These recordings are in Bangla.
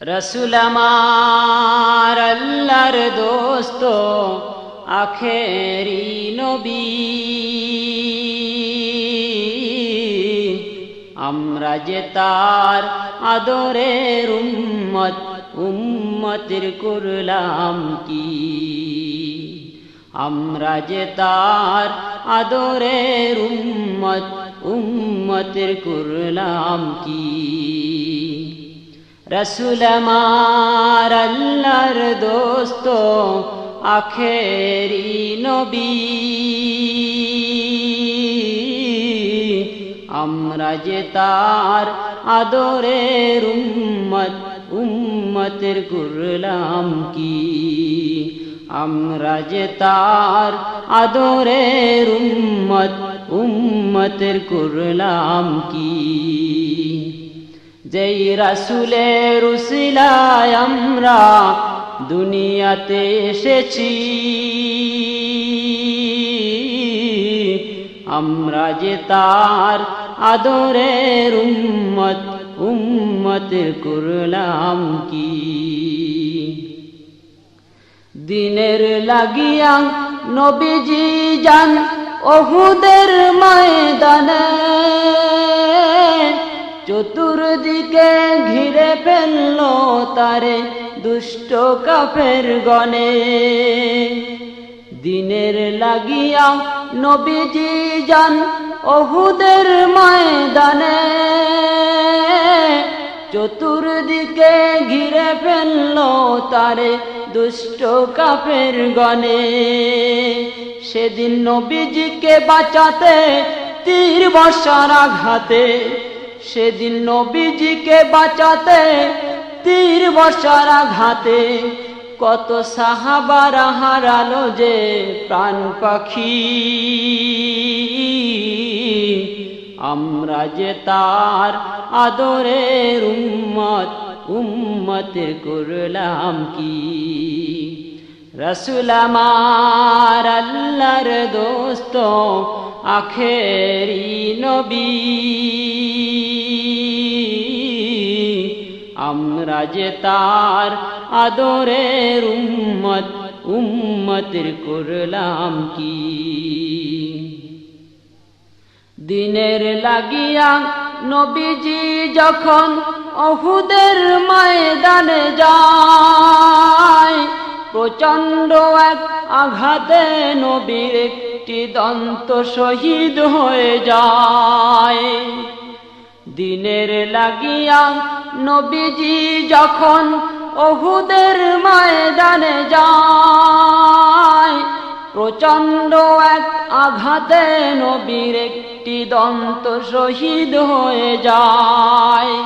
রসুল আমার আল্লাহর দোস্ত, আখেরি নবী। আমরা যে তার আদরের উম্মত, উম্মতের করলাম কি? আমরা যে তার আদরের উম্মত, উম্মতের করলাম কি? রসুল আমার দোস্ত, আখেরি নবী। আমরা যে তার আদরের উম্মত, উম্মতের করলাম কি? আমরা যে তার আদরের উম্মত, উম্মতের করলাম কি? যেই রাসুলের উসিলায় আমরা দুনিয়াতে এসেছি, আমরা যে তার আদরের উম্মত উম্মতের করলাম কি? দিনের লাগিয়া নবীজি যান অহুদের ময়দানে। চতুর্দিকে ঘিরে ফেলল তারে দুষ্ট কাফের গনে দিনের লাগিয়া নবীজি যান অহুদের ময়দানে। চতুর্দিকে ঘিরে ফেলল তারে দুষ্ট কাফের গনে সেদিন নবীজিকে বাঁচাতে তীর বর্ষার আঘাতে সেদিন নবীজিকে বাঁচাতে তীর বর্ষার আঘাতে কত সাহাবারা হারালো যে প্রাণ পাখি। আমরা যে তার আদরের উম্মত, উম্মতের করলাম কি? রসুল আমার আল্লাহর দোস্ত, আখেরি নবী। আমরা যে তার আদরের উম্মত, উম্মতের করলাম কি? দিনের লাগিয়া নবীজি যখন অহুদের ময়দানে যায় প্রচণ্ড এক আঘাতে নবীর একটি দন্ত শহীদ হয়ে যায়। দিনের লাগিয়া নবীজি যখন অহুদের ময়দানে যায় প্রচণ্ড এক আঘাতে নবীর একটি দন্ত শহীদ হয়ে যায়।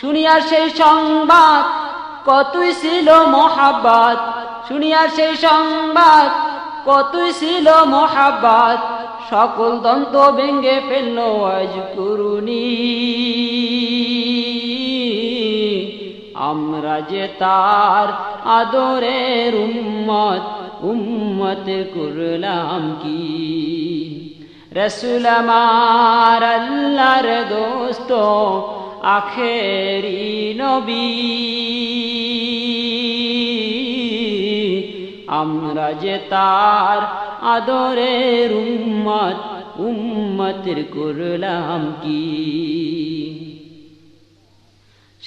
শুনিয়া সেই সংবাদ, কতই ছিল মহাব্বাত। শুনিয়া সেই সংবাদ, কতই ছিল মহাব্বাত। সকল দন্ত ভেঙ্গে ফেলল আজ করুনি। যে তার আদরের উম্মত উম্মতের করলাম কি? রসুল আমার আল্লাহর দোস্ত, আখেরি নবী। আমরা যে তার আদরের উম্মত, উম্মতের করলাম কি?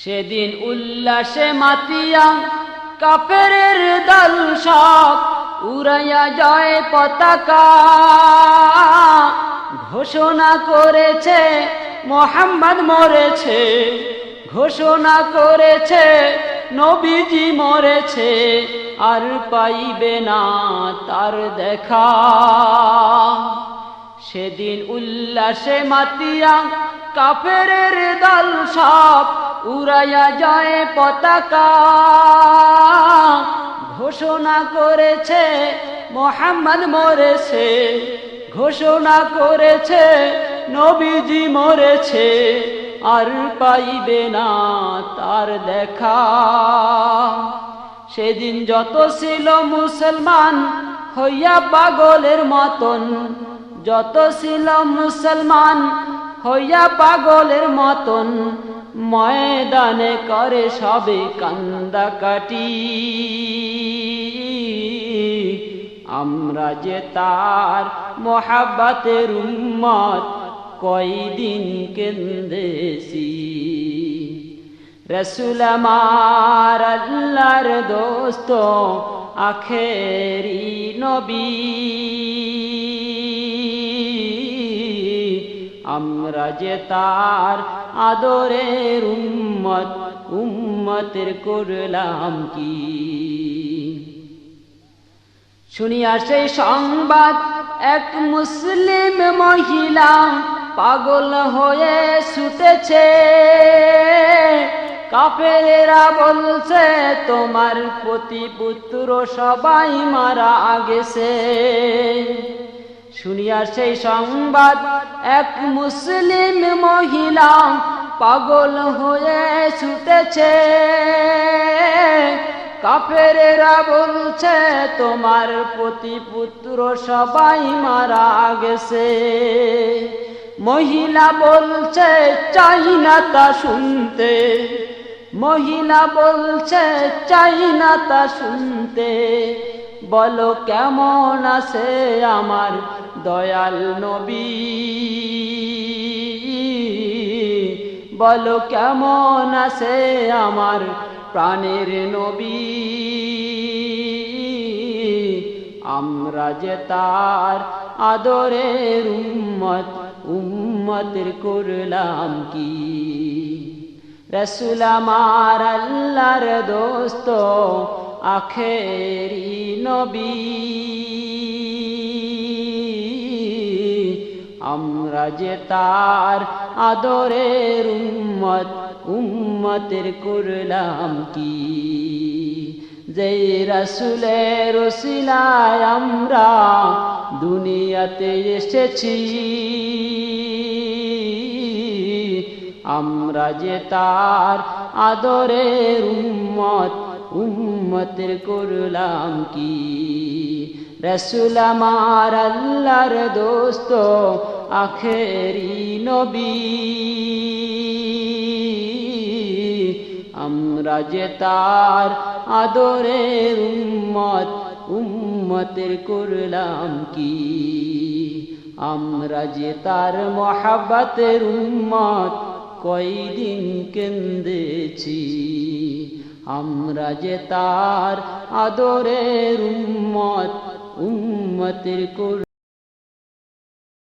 সেদিন উল্লাসে মাতিয়া কাপের দল সব উড়াইয়া জয় পতাকা। ঘোষণা করেছে, মোহাম্মদ মরেছে। ঘোষণা করেছে, নবীজি মরেছে। আর পাইবে না তার দেখা। সেদিন উল্লাসে মাতিয়া কাপের দল সব উড়াইয়া যায় পতাকা। ঘোষণা করেছে, মোহাম্মদ মরেছে। ঘোষণা করেছে, নবীজি মরেছে। আর পাইবে না তার দেখা। সেদিন যত ছিল মুসলমান হইয়া পাগলের মতন, যত ছিল মুসলমান হইয়া পাগলের মতন ময়দানে করে সবে কান্দা কাটি। আমরা যে তার মোহাব্বাতের উম্মত, কয়দিন কেন্দেছি। রসুল আমার আল্লাহর দোস্ত, আখেরি নবী। আমরা যে তার আদরের উম্মত, উম্মতের করলাম কি? শুনিয়া সেই সংবাদ, এক মুসলিম মহিলা পাগল হয়ে ছুটেছে। কাফেরা বলছে, তোমার প্রতি পুত্র সবাই মারা গেছে। শুনিয়া সেই সংবাদ, এক মুসলিম মহিলা পাগল হয়ে ছুটেছে। কাফেরেরা বলছে, তোমার প্রতি পুত্র সবাই মারা গেছে। মহিলা বলছে, চাই না তা শুনতে। মহিলা বলছে, চাই না তা শুনতে। বলো কেমন আছে আমার দয়াল নবী? বলো কেমন আছে আমার প্রাণের নবী? আমরা যে তার আদরের উম্মত, উম্মতের করলাম কি? রসুল আমার আল্লাহর দোস্ত আখেরি নবী। আমরা যে তার আদরের উম্মত, উম্মতের করলাম কি? যে রসুলের রসিলায় আমরা দুনিয়াতে এসেছি, আমরা যে তার আদরের উম্মত উম্মতের করলাম কি? রসুল আমার আল্লাহর দোস্ত, আখেরি নবী। আমরা যে তার আদরের উম্মত, উম্মতের করলাম কি? আমরা যে তার মহাব্বতের উম্মত, কয়দিন কেন্দেছি আমরা যে তার আদরের উম্মত উম্মতের